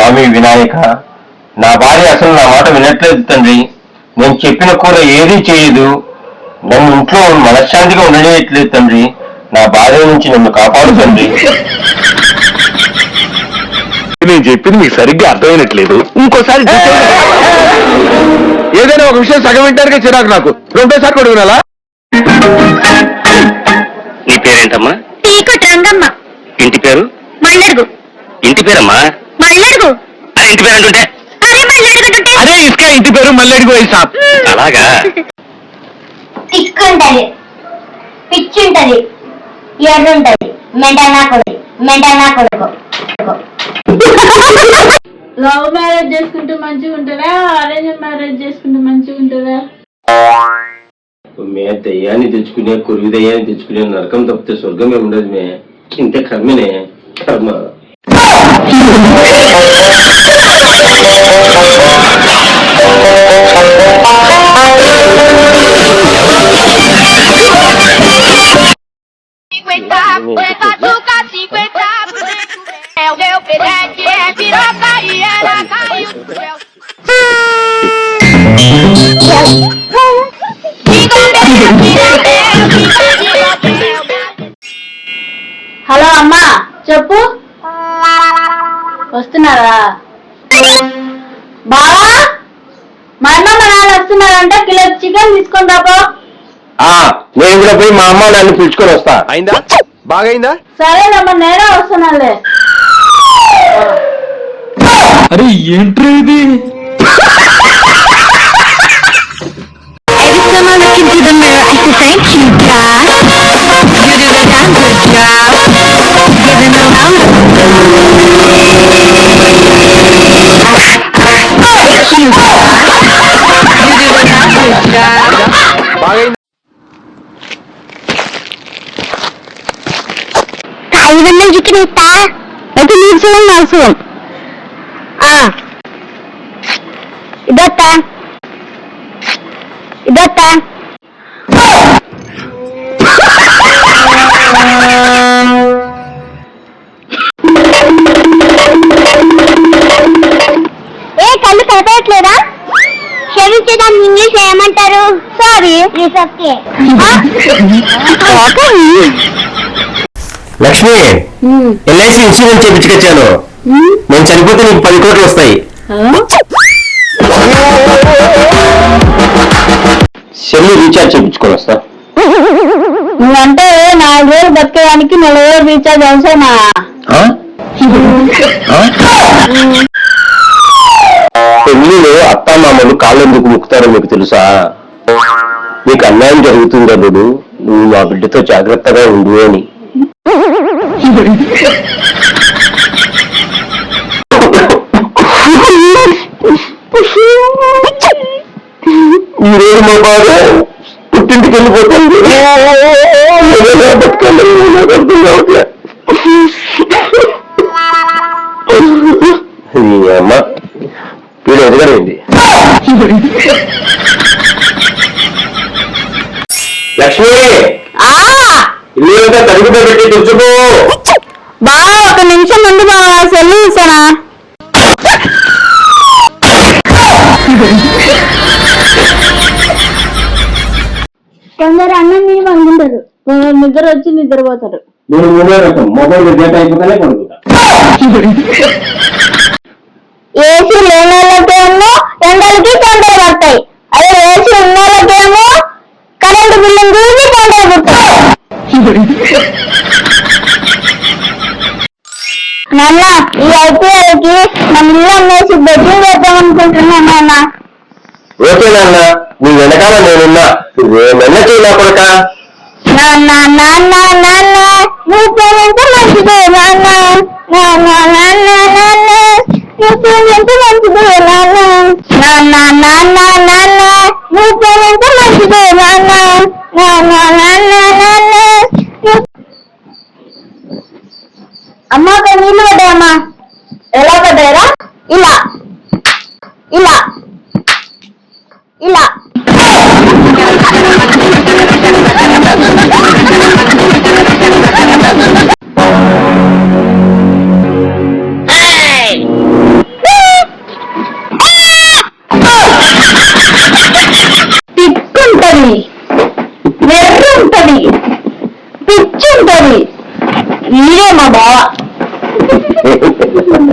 స్వామి వినాయక నా భార్య అసలు నా మాట వినట్లేదు తండ్రి. నేను చెప్పిన కూర ఏదీ చేయదు. నన్ను ఇంట్లో మనశ్శాంతిగా ఉండలేట్లేదు తండ్రి. నా భార్య నుంచి నన్ను కాపాడు తండ్రి. నేను చెప్పింది మీకు సరిగ్గా అర్థమైనట్లేదు. ఇంకోసారి ఏదైనా ఒక విషయం సగం వింటానికే చిరాకు నాకు. రెండోసారి కూడా వినాలా? నీ పేరేంటమ్మా? రంగమ్మ. ఇంటి పేరు? మల్లడుగు ఇంటి పేరమ్మా? మల్లడుగు ఆ ఇంటి పేరు అంటుంటే అరే మల్లడుగుంటుంటే అదే ఇసుక ఇంటి పేరు మల్లెడికి పోయి సాబ్. అలాగా? పిచ్చుంటది. పిచ్చుంటది. ఎర్రుంటది. మెంటల్ నా కొడుకు. మెంటల్ నా కొడుకు. లవ్ మ్యారేజ్ చేసుకుంటే మంచిగా ఉంటుందా? అరేంజ్ మ్యారేజ్ చేసుకుంటే మంచిగా ఉంటుందా? మే దయ్యాన్ని తెచ్చుకునే కురువి దయ్యాన్ని తెచ్చుకునే నరకం తప్పితే స్వర్గమే ఉండదు మే. ఇంత కర్మనే. కర్మ. É o meu pedete, é piroca e ela caiu. వస్తున్నారా? బావా మా అన్న మా నాన్న వస్తున్నారంటే కిలో చికెన్ తీసుకొని రాపో. ఆ నేను కూడా పోయి మా అమ్మ నన్ను పిలుచుకొని వస్తా. అయిందా? బాగైందా? సరేనమ్మా నేనే వస్తున్నానులే. అరే ఏంట్రీ ఇది? Every time I look into the mirror, I say thank you, God. కాయి వందల చికెన్ ఇస్తా అయితే నీకు చూడండి అవసరం ఇదొత్తా. ఇదొత్తా. ఏ కళ్ళు క్షమించడానికి ఇంగ్లీష్ ఏమంటారు? Sorry it's okay Lakshmi LIC insurance చేయించుకొచ్చాను నేను చనిపోతే నీకు పది కోట్లు వస్తాయి. సెల్ రీఛార్జ్ చేయించుకొని వస్తా నువ్వంటే నాలుగు రోజులు బతికేయడానికి నెల రోజులు రీఛార్జ్ అవసరమా? పెళ్ళిలో అత్తామామలు కాళ్ళు ఎందుకు ముక్కుతారో మీకు తెలుసా? నీకు అన్యాయం జరుగుతుంది నువ్వు మా బిడ్డతో జాగ్రత్తగా ఉండు అని. ఈ మా బాధ పుట్టింటికి వెళ్ళిపోతుంది ఎలా నాకు అర్థం కావట్లే. అమ్మ వీడు ఎదగడైంది లక్ష్మి ఇల్లు అంతా తలుపుతో పెట్టి తుడుచుకో బావా ఒక నిమిషం ముందు బావా సెల్లు ఇస్తానా కొందరు అన్నం తిని పండుకుంటారు కొందరు నిద్ర వచ్చి నిద్రపోతారు. నేను మూడో రకం మొబైల్ డేటా అయిపోతానే కొనుక్కుంటా. ఏసీ లేని వాళ్ళకేమో ఎండలకి తొందర నాన్న ఈ ఐపీఎల్కి మన ఇల్లు అమ్మేసి బెట్టింగ్ చేద్దాం అనుకుంటున్నాను నాన్న. ఓకే నాన్న నీ వెనకాల నేనున్నా. ఏమన్నా చేయనా కొడక? నాన్న నాన్న నాన్న నువ్వు ప్రేమించ మంచిది నాన్న. నాన్న నాన్న నాన్న నువ్వు ప్రేమించ మంచిది నాన్న నాన్న అమ్మ ఒక నీళ్ళు పడ్డాయమ్మా ఎలా పడ్డాయరా ఇలా. ఇలా. ఇలా. తిక్కుంటది నెర్రుంటది. పిచ్చుంటది. మా బావ. Gracias.